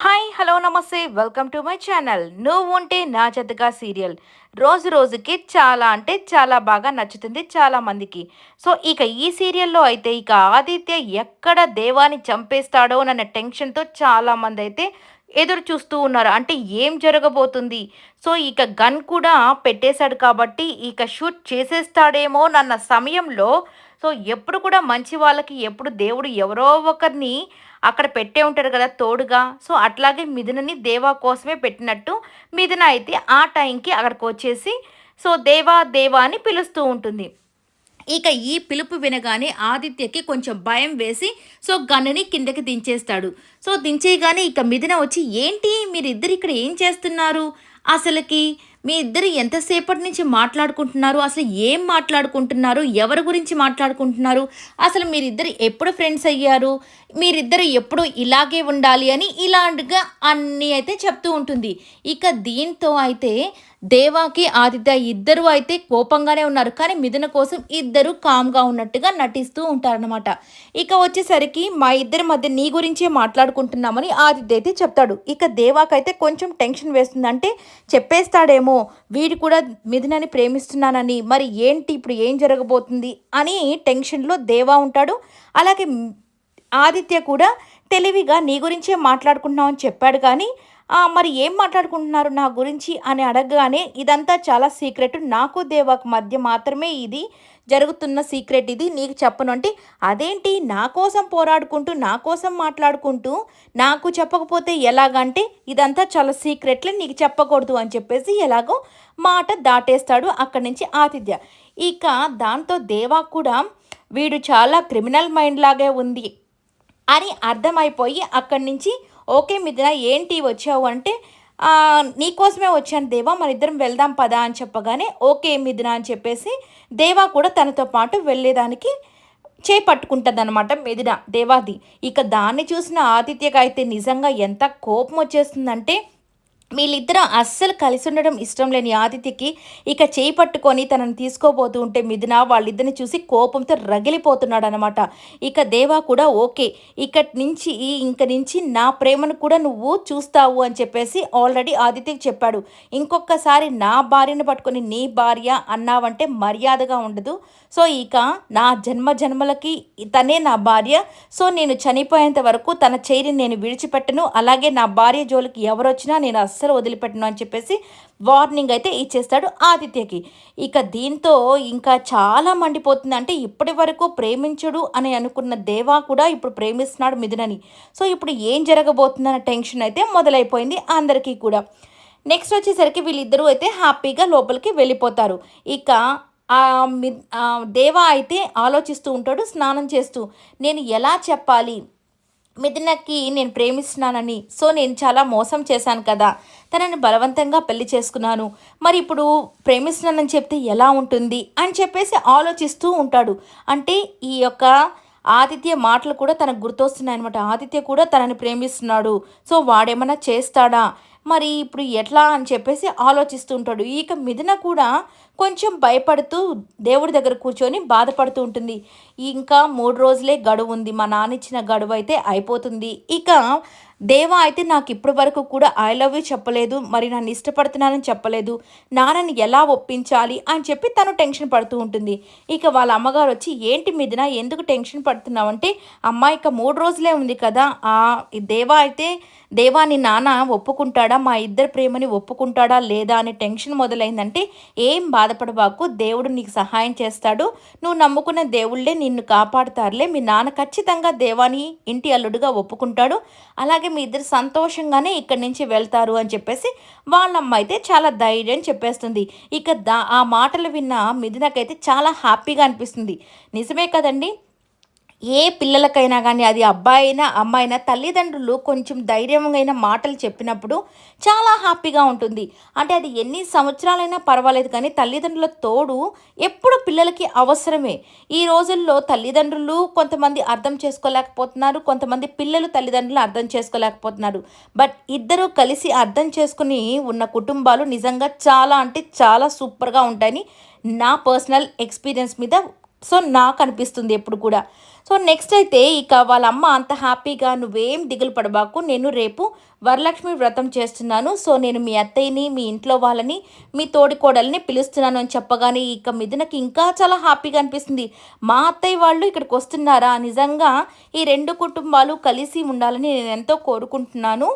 Hi hello నమస్తే. Welcome to my channel. నువ్వు ఉంటే నా జతగా సీరియల్. రోజు రోజుకి చాలా అంటే చాలా బాగా నచ్చుతుంది చాలా మందికి. సో ఇక ఈ సీరియల్లో అయితే ఇక ఆదిత్య ఎక్కడ దేవాన్ని చంపేస్తాడో అన్న టెన్షన్తో చాలా మంది అయితే ఎదురు చూస్తూ ఉన్నారు. అంటే ఏం జరగబోతుంది? సో ఇక గన్ కూడా పెట్టేశాడు కాబట్టి ఇక షూట్ చేసేస్తాడేమో నన్న సమయంలో సో ఎప్పుడు కూడా మంచి వాళ్ళకి ఎప్పుడు దేవుడు ఎవరో ఒకరిని అక్కడ పెట్టే ఉంటారు కదా తోడుగా. సో అట్లాగే మిథునని దేవా కోసమే పెట్టినట్టు మిథున అయితే ఆ టైంకి అక్కడికి వచ్చేసి సో దేవా దేవా అని పిలుస్తూ ఉంటుంది. ఇక ఈ పిలుపు వినగానే ఆదిత్యకి కొంచెం భయం వేసి సో గన్నుని కిందకి దించేస్తాడు. సో దించేయగానే ఇక మిథున వచ్చి ఏంటి? మీరిద్దరు ఇక్కడ ఏం చేస్తున్నారు? అసలుకి మీ ఇద్దరు ఎంతసేపటి నుంచి మాట్లాడుకుంటున్నారు? అసలు ఏం మాట్లాడుకుంటున్నారు? ఎవరి గురించి మాట్లాడుకుంటున్నారు? అసలు మీరిద్దరు ఎప్పుడు ఫ్రెండ్స్ అయ్యారు? మీరిద్దరు ఎప్పుడు ఇలాగే ఉండాలి అని ఇలాంటిగా అన్నీ అయితే చెప్తూ ఉంటుంది. ఇక దీంతో అయితే దేవాకి ఆదిత్య ఇద్దరు అయితే కోపంగానే ఉన్నారు. కానీ మిథున కోసం ఇద్దరు కామ్గా ఉన్నట్టుగా నటిస్తూ ఉంటారనమాట ఇక వచ్చేసరికి మా ఇద్దరి మధ్య నీ గురించే మాట్లాడుకుంటున్నామని ఆదిత్య అయితే చెప్తాడు. ఇక దేవాకైతే కొంచెం టెన్షన్ వేస్తుంది అంటే ఏమో వీడు కూడా మిథునని ప్రేమిస్తున్నానని మరి ఏంటి ఇప్పుడు ఏం జరగబోతుంది అని టెన్షన్లో దేవా ఉంటాడు. అలాగే ఆదిత్య కూడా తెలివిగా నీ గురించే మాట్లాడుకుంటున్నామని చెప్పాడు కానీ మరి ఏం మాట్లాడుకుంటున్నారు నా గురించి అని అడగగానే ఇదంతా చాలా సీక్రెట్. నాకు దేవాకు మధ్య మాత్రమే ఇది జరుగుతున్న సీక్రెట్ ఇది. నీకు చెప్పను అంటే అదేంటి? నా కోసం పోరాడుకుంటూ నా కోసం మాట్లాడుకుంటూ నాకు చెప్పకపోతే ఎలాగంటే ఇదంతా చాలా సీక్రెట్లే నీకు చెప్పకూడదు అని చెప్పేసి ఎలాగో మాట దాటేస్తాడు అక్కడి నుంచి ఆతిథ్య. ఇక దాంతో దేవా కూడా వీడు చాలా క్రిమినల్ మైండ్ లాగే ఉంది అని అర్థమైపోయి అక్కడి నుంచి ఓకే మిథున ఏంటి వచ్చావు అంటే నీకోసమే వచ్చాను దేవా మన ఇద్దరం వెళ్దాం పదా అని చెప్పగానే ఓకే మిథున అని చెప్పేసి దేవా కూడా తనతో పాటు వెళ్ళేదానికి చేపట్టుకుంటుంది అనమాట దేవాది. ఇక దాన్ని చూసిన ఆతిథ్యకైతే అయితే నిజంగా ఎంత కోపం వచ్చేస్తుందంటే వీళ్ళిద్దరూ అస్సలు కలిసి ఉండడం ఇష్టం లేని ఆదిత్యకి ఇక చేయి పట్టుకొని తనని తీసుకోబోతూ ఉంటే మిథున వాళ్ళిద్దరిని చూసి కోపంతో రగిలిపోతున్నాడు అనమాట ఇక దేవా కూడా ఓకే ఇక్కడి నుంచి ఈ ఇంక నుంచి నా ప్రేమను కూడా నువ్వు చూస్తావు అని చెప్పేసి ఆల్రెడీ ఆదిత్యకి చెప్పాడు. ఇంకొకసారి నా భార్యను పట్టుకొని నీ భార్య అన్నావంటే మర్యాదగా ఉండదు. సో ఇక నా జన్మ జన్మలకి తనే నా భార్య. సో నేను చనిపోయేంత వరకు తన చేయిని నేను విడిచిపెట్టను. అలాగే నా భార్య జోలికి ఎవరొచ్చినా నేను అస్సలు వదిలిపెట్టను అని చెప్పేసి వార్నింగ్ అయితే ఇచ్చేస్తాడు ఆదిత్యకి. ఇక దీంతో ఇంకా చాలా మండిపోతుంది. అంటే ఇప్పటి వరకు ప్రేమించడు అని అనుకున్న దేవా కూడా ఇప్పుడు ప్రేమిస్తున్నాడు మిథునని. సో ఇప్పుడు ఏం జరగబోతుందన్న టెన్షన్ అయితే మొదలైపోయింది అందరికీ కూడా. నెక్స్ట్ వచ్చేసరికి వీళ్ళిద్దరూ అయితే హ్యాపీగా లోపలికి వెళ్ళిపోతారు. ఇక దేవా అయితే ఆలోచిస్తూ ఉంటాడు స్నానం చేస్తూ నేను ఎలా చెప్పాలి? మిథునకి నేను ప్రేమిస్తున్నానని సో నేను చాలా మోసం చేశాను కదా. తనని బలవంతంగా పెళ్ళి చేసుకున్నాను. మరి ఇప్పుడు ప్రేమిస్తున్నానని చెప్తే ఎలా ఉంటుంది? అని చెప్పేసి ఆలోచిస్తూ ఉంటాడు. అంటే ఈ యొక్క ఆదిత్య మాటలు కూడా తనకు గుర్తొస్తున్నాయి అనమాట ఆదిత్య కూడా తనని ప్రేమిస్తున్నాడు. సో వాడేమన్నా చేస్తాడా? మరి ఇప్పుడు ఎట్లా అని చెప్పేసి ఆలోచిస్తుంటాడు. ఇక మిథున కూడా కొంచెం భయపడుతూ దేవుడి దగ్గర కూర్చొని బాధపడుతూ ఉంటుంది. ఇంకా మూడు రోజులే గడువు ఉంది. మా నాన్న ఇచ్చిన గడువు అయితే అయిపోతుంది. ఇక దేవ అయితే నాకు ఇప్పటి వరకు కూడా ఐ లవ్ యూ చెప్పలేదు. మరి నన్ను ఇష్టపడుతున్నానని చెప్పలేదు. నాన్నని ఎలా ఒప్పించాలి అని చెప్పి తను టెన్షన్ పడుతూ ఉంటుంది. ఇక వాళ్ళ అమ్మగారు వచ్చి ఏంటి మీదన ఎందుకు టెన్షన్ పడుతున్నావు? అంటే అమ్మ ఇక మూడు రోజులే ఉంది కదా. ఆ దేవా అయితే దేవాని నాన్న ఒప్పుకుంటాడా? మా ఇద్దరు ప్రేమని ఒప్పుకుంటాడా లేదా అని టెన్షన్ మొదలైందంటే ఏం బాధపడబాకు దేవుడు నీకు సహాయం చేస్తాడు. నువ్వు నమ్ముకున్న దేవుళ్ళే నిన్ను కాపాడుతారులే. మీ నాన్న ఖచ్చితంగా దేవాని ఇంటి అల్లుడుగా ఒప్పుకుంటాడు. అలాగే అలాగే మీ ఇద్దరు సంతోషంగానే ఇక్కడి నుంచి వెళ్తారు అని చెప్పేసి వాళ్ళమ్మ అయితే చాలా ధైర్యం చెప్పేస్తుంది. ఇక దా ఆ మాటలు విన్న మిథునకైతే చాలా హ్యాపీగా అనిపిస్తుంది. నిజమే కదండి? ఏ పిల్లలకైనా కానీ అది అబ్బాయి అయినా అమ్మాయి అయినా తల్లిదండ్రులు కొంచెం ధైర్యమైన మాటలు చెప్పినప్పుడు చాలా హ్యాపీగా ఉంటుంది. అంటే అది ఎన్ని సంవత్సరాలైనా పర్వాలేదు కానీ తల్లిదండ్రుల తోడు ఎప్పుడు పిల్లలకి అవసరమే. ఈ రోజుల్లో తల్లిదండ్రులు కొంతమంది అర్థం చేసుకోలేకపోతున్నారు కొంతమంది పిల్లలు తల్లిదండ్రులు అర్థం చేసుకోలేకపోతున్నారు. బట్ ఇద్దరు కలిసి అర్థం చేసుకుని ఉన్న కుటుంబాలు నిజంగా చాలా అంటే చాలా సూపర్గా ఉంటాయని నా పర్సనల్ ఎక్స్పీరియన్స్ మీద సో నాకు అనిపిస్తుంది ఎప్పుడు కూడా. సో నెక్స్ట్ అయితే ఇక వాళ్ళ అమ్మ అంత హ్యాపీగా నువ్వేం దిగులు పడబాకు నేను రేపు వరలక్ష్మి వ్రతం చేస్తున్నాను. సో నేను మీ అత్తయ్యని మీ ఇంట్లో వాళ్ళని మీ తోడి కోడల్ని పిలుస్తున్నాను అని చెప్పగానే ఇక మిథునకి ఇంకా చాలా హ్యాపీగా అనిపిస్తుంది. మా అత్తయ్య వాళ్ళు ఇక్కడికి వస్తున్నారా? నిజంగా ఈ రెండు కుటుంబాలు కలిసి ఉండాలని నేను ఎంతో కోరుకుంటున్నాను.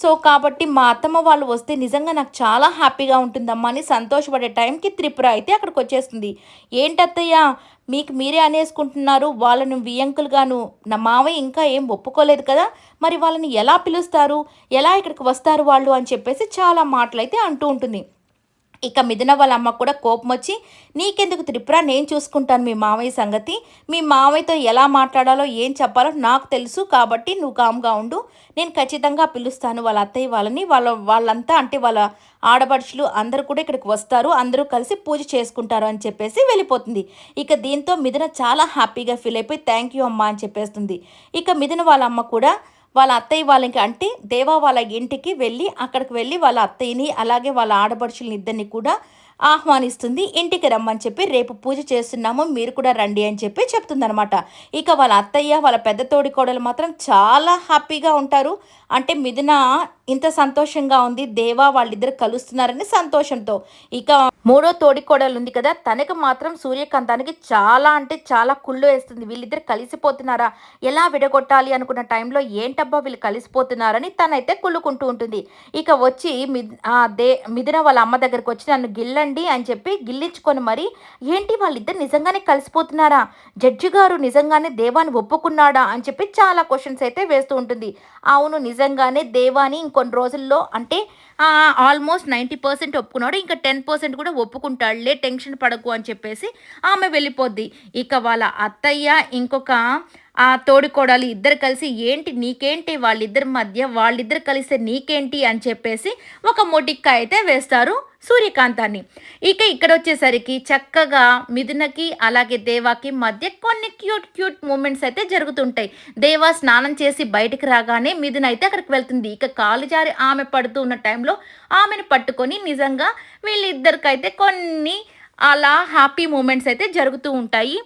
సో కాబట్టి మా అత్తమ్మ వాళ్ళు వస్తే నిజంగా నాకు చాలా హ్యాపీగా ఉంటుందమ్మా అని సంతోషపడే టైంకి త్రిపుర అయితే అక్కడికి వచ్చేస్తుంది. ఏంటత్తయ్య? మీకు మీరే అనేసుకుంటున్నారు వాళ్ళను వియంకులుగాను నా మావయ్య ఇంకా ఏం ఒప్పుకోలేదు కదా మరి వాళ్ళని ఎలా పిలుస్తారు ఎలా ఇక్కడికి వస్తారు వాళ్ళు అని చెప్పేసి చాలా మాటలు అయితే అంటూ ఉంటుంది. ఇక మిథున వాళ్ళ అమ్మ కూడా కోపం వచ్చి నీకెందుకు త్రిపుర? నేను చూసుకుంటాను మీ మామయ్య సంగతి. మీ మామయ్యతో ఎలా మాట్లాడాలో ఏం చెప్పాలో నాకు తెలుసు కాబట్టి నువ్వు కామ్గా ఉండు. నేను ఖచ్చితంగా పిలుస్తాను వాళ్ళ అత్తయ్య వాళ్ళని. వాళ్ళ వాళ్ళంతా అంటే వాళ్ళ ఆడపడుచులు అందరూ కూడా ఇక్కడికి వస్తారు. అందరూ కలిసి పూజ చేసుకుంటారు అని చెప్పేసి వెళ్ళిపోతుంది. ఇక దీంతో మిథున చాలా హ్యాపీగా ఫీల్ అయిపోయి థ్యాంక్ యూ అమ్మ అని చెప్పేస్తుంది. ఇక మిథున వాళ్ళ అమ్మ కూడా వాళ్ళ అత్తయ్య వాళ్ళకి అంటే దేవా వాళ్ళ ఇంటికి వెళ్ళి అక్కడికి వెళ్ళి వాళ్ళ అత్తయ్యని అలాగే వాళ్ళ ఆడపడుచులని ఇద్దరిని కూడా ఆహ్వానిస్తుంది. ఇంటికి రమ్మని చెప్పి రేపు పూజ చేస్తున్నాము మీరు కూడా రండి అని చెప్పి చెప్తుందనమాట ఇక వాళ్ళ అత్తయ్య వాళ్ళ పెద్ద తోడి కోడలు మాత్రం చాలా హ్యాపీగా ఉంటారు. అంటే మిథున ఇంత సంతోషంగా ఉంది దేవా వాళ్ళిద్దరు కలుస్తున్నారని సంతోషంతో. ఇక మూడో తోడి కోడలు ఉంది కదా తనకు మాత్రం సూర్యకాంతానికి చాలా అంటే చాలా కుళ్ళు వేస్తుంది. వీళ్ళిద్దరు కలిసిపోతున్నారా? ఎలా విడగొట్టాలి అనుకున్న టైంలో ఏంటబ్బా వీళ్ళు కలిసిపోతున్నారని తనైతే కుళ్ళుకుంటూ ఉంటుంది. ఇక వచ్చి దే మిథున వాళ్ళ అమ్మ దగ్గరకు వచ్చి నన్ను గిల్లండి అని చెప్పి గిల్లించుకొని మరి ఏంటి వాళ్ళిద్దరు నిజంగానే కలిసిపోతున్నారా? జడ్జి గారు నిజంగానే దేవాన్ని ఒప్పుకున్నాడా? అని చెప్పి చాలా క్వశ్చన్స్ అయితే వేస్తూ ఉంటుంది. అవును నిజంగానే దేవాని ఇంకొన్ని రోజుల్లో అంటే ఆల్మోస్ట్ నైంటీ పర్సెంట్ ఒప్పుకున్నాడు. ఇంకా టెన్ పర్సెంట్ కూడా ఒప్పుకుంటాడులే టెన్షన్ పడకు అని చెప్పేసి ఆమె వెళ్ళిపోద్ది. ఇక వాళ్ళ అత్తయ్య ఇంకొక ఆ తోడుకోడలు ఇద్దరు కలిసి ఏంటి నీకేంటి? వాళ్ళిద్దరి మధ్య వాళ్ళిద్దరు కలిస్తే నీకేంటి? అని చెప్పేసి ఒక మొటిక్క అయితే వేస్తారు. సూర్యకాంతాన్ని. ఇక ఇక్కడ వచ్చేసరికి చక్కగా మిథునకి అలాగే దేవాకి మధ్య కొన్ని క్యూట్ క్యూట్ మూమెంట్స్ అయితే జరుగుతుంటాయి. దేవా స్నానం చేసి బయటికి రాగానే మిథున అయితే అక్కడికి వెళ్తుంది. ఇక కాలు జారి ఆమె పడుతూ ఉన్న టైంలో ఆమెను పట్టుకొని నిజంగా వీళ్ళిద్దరికైతే కొన్ని అలా హ్యాపీ మూమెంట్స్ అయితే జరుగుతూ ఉంటాయి.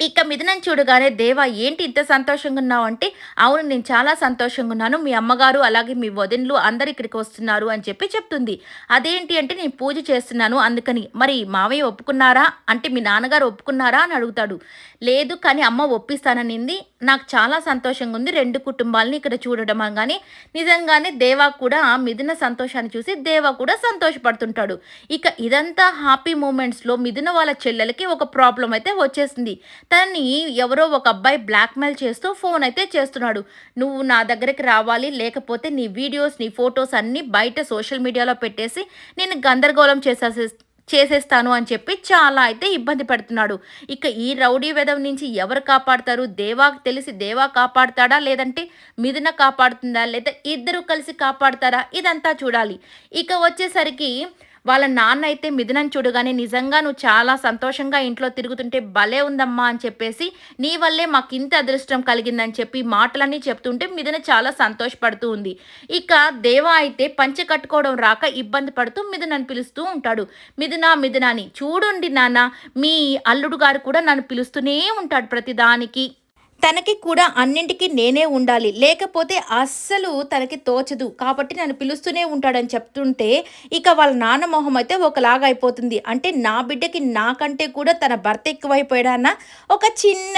ఇక మిథునం చూడగానే దేవా ఏంటి ఇంత సంతోషంగా ఉన్నావు అంటే అవును నేను చాలా సంతోషంగా ఉన్నాను మీ అమ్మగారు అలాగే మీ వదినలు అందరు ఇక్కడికి వస్తున్నారు అని చెప్పి చెప్తుంది. అదేంటి అంటే నేను పూజ చేస్తున్నాను అందుకని. మరి మావయ్య ఒప్పుకున్నారా? అంటే మీ నాన్నగారు ఒప్పుకున్నారా అని అడుగుతాడు. లేదు కానీ అమ్మ ఒప్పిస్తాననింది. నాకు చాలా సంతోషంగా ఉంది రెండు కుటుంబాలని ఇక్కడ చూడడం కానీ నిజంగానే దేవా కూడా మిథున సంతోషాన్ని చూసి దేవా కూడా సంతోషపడుతుంటాడు. ఇక ఇదంతా హ్యాపీ మూమెంట్స్లో మిథున వాళ్ళ చెల్లెలకి ఒక ప్రాబ్లం అయితే వచ్చేసింది. తనని ఎవరో ఒక అబ్బాయి బ్లాక్మెయిల్ చేస్తూ ఫోన్ అయితే చేస్తున్నాడు. నువ్వు నా దగ్గరికి రావాలి లేకపోతే నీ వీడియోస్ నీ ఫొటోస్ అన్నీ బయట సోషల్ మీడియాలో పెట్టేసి నేను గందరగోళం చేసేసి చేసేస్తాను అని చెప్పి చాలా అయితే ఇబ్బంది పెడుతున్నాడు. ఇక ఈ రౌడీ వెదవ్ నుంచి ఎవరు కాపాడతారు? దేవాకి తెలిసి దేవా కాపాడతాడా? లేదంటే మిథున కాపాడుతుందా? లేదా ఇద్దరు కలిసి కాపాడుతారా? ఇదంతా చూడాలి. ఇక వచ్చేసరికి వాళ్ళ నాన్న అయితే మిథునం చూడగానే నిజంగా నువ్వు చాలా సంతోషంగా ఇంట్లో తిరుగుతుంటే భలే ఉందమ్మా అని చెప్పేసి నీ వల్లే మాకు ఇంత అదృష్టం కలిగిందని చెప్పి మాటలన్నీ చెప్తుంటే మిథున చాలా సంతోషపడుతూ ఉంది. ఇక దేవ అయితే పంచె కట్టుకోవడం రాక ఇబ్బంది పడుతూ మిథునని పిలుస్తూ ఉంటాడు. మిథున మిథునాని చూడండి నాన్న మీ అల్లుడు గారు కూడా నన్ను పిలుస్తూనే ఉంటాడు ప్రతిదానికి. తనకి కూడా అన్నింటికి నేనే ఉండాలి. లేకపోతే అస్సలు తనకి తోచదు. కాబట్టి నన్ను పిలుస్తూనే ఉంటాడని చెప్తుంటే ఇక వాళ్ళ నాన్న మొహం అయితే ఒకలాగా అయిపోతుంది. అంటే నా బిడ్డకి నాకంటే కూడా తన భర్త ఎక్కువైపోయాడన్న ఒక చిన్న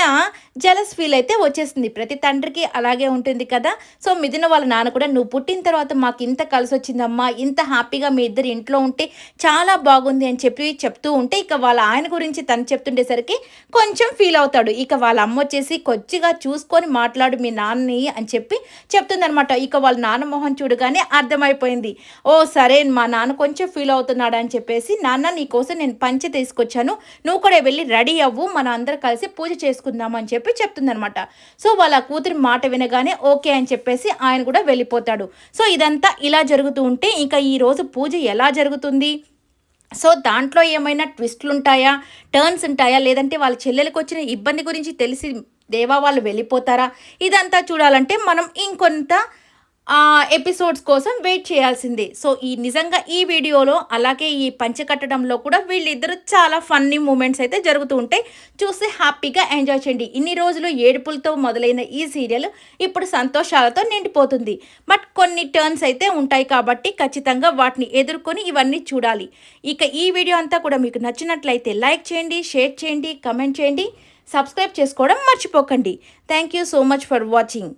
జలస్ ఫీల్ అయితే వచ్చేసింది. ప్రతి తండ్రికి అలాగే ఉంటుంది కదా. సో మిథున వాళ్ళ నాన్న కూడా నువ్వు పుట్టిన తర్వాత మాకు ఇంత కలిసి వచ్చిందమ్మా. ఇంత హ్యాపీగా మీ ఇద్దరు ఇంట్లో ఉంటే చాలా బాగుంది అని చెప్పి చెప్తూ ఉంటే ఇక వాళ్ళ ఆయన గురించి తను చెప్తుండేసరికి కొంచెం ఫీల్ అవుతాడు. ఇక వాళ్ళ అమ్మ వచ్చేసి కొంచెం మంచిగా చూసుకొని మాట్లాడు మీ నాన్నని అని చెప్పి చెప్తుందనమాట ఇక వాళ్ళ నాన్న మొహం చూడగానే అర్థమైపోయింది. ఓ సరే మా నాన్న కొంచెం ఫీల్ అవుతున్నాడు అని చెప్పేసి నాన్న నీకోసం నేను పంచి తీసుకొచ్చాను. నువ్వు కూడా వెళ్ళి రెడీ అవ్వు. మన అందరం కలిసి పూజ చేసుకుందాం అని చెప్పి చెప్తుందనమాట సో వాళ్ళ కూతురి మాట వినగానే ఓకే అని చెప్పేసి ఆయన కూడా వెళ్ళిపోతాడు. సో ఇదంతా ఇలా జరుగుతూ ఉంటే ఇంకా ఈరోజు పూజ ఎలా జరుగుతుంది? సో దాంట్లో ఏమైనా ట్విస్ట్లు ఉంటాయా టర్న్స్ ఉంటాయా? లేదంటే వాళ్ళ చెల్లెలకు వచ్చిన ఇబ్బంది గురించి తెలిసి దేవా వాళ్ళు వెళ్ళిపోతారా? ఇదంతా చూడాలంటే మనం ఇంకొంత ఎపిసోడ్స్ కోసం వెయిట్ చేయాల్సిందే. సో ఈ నిజంగా ఈ వీడియోలో అలాగే ఈ పంచకట్టడంలో కూడా వీళ్ళిద్దరు చాలా ఫన్నీ మూమెంట్స్ అయితే జరుగుతూ ఉంటాయి. చూసి హ్యాపీగా ఎంజాయ్ చేయండి. ఇన్ని రోజులు ఏడుపులతో మొదలైన ఈ సీరియల్ ఇప్పుడు సంతోషాలతో నిండిపోతుంది. బట్ కొన్ని టర్న్స్ అయితే ఉంటాయి కాబట్టి ఖచ్చితంగా వాటిని ఎదుర్కొని ఇవన్నీ చూడాలి. ఇక ఈ వీడియో అంతా కూడా మీకు నచ్చినట్లయితే లైక్ చేయండి షేర్ చేయండి కమెంట్ చేయండి. సబ్స్క్రైబ్ చేసుకోవడం మర్చిపోకండి. Thank you so much for watching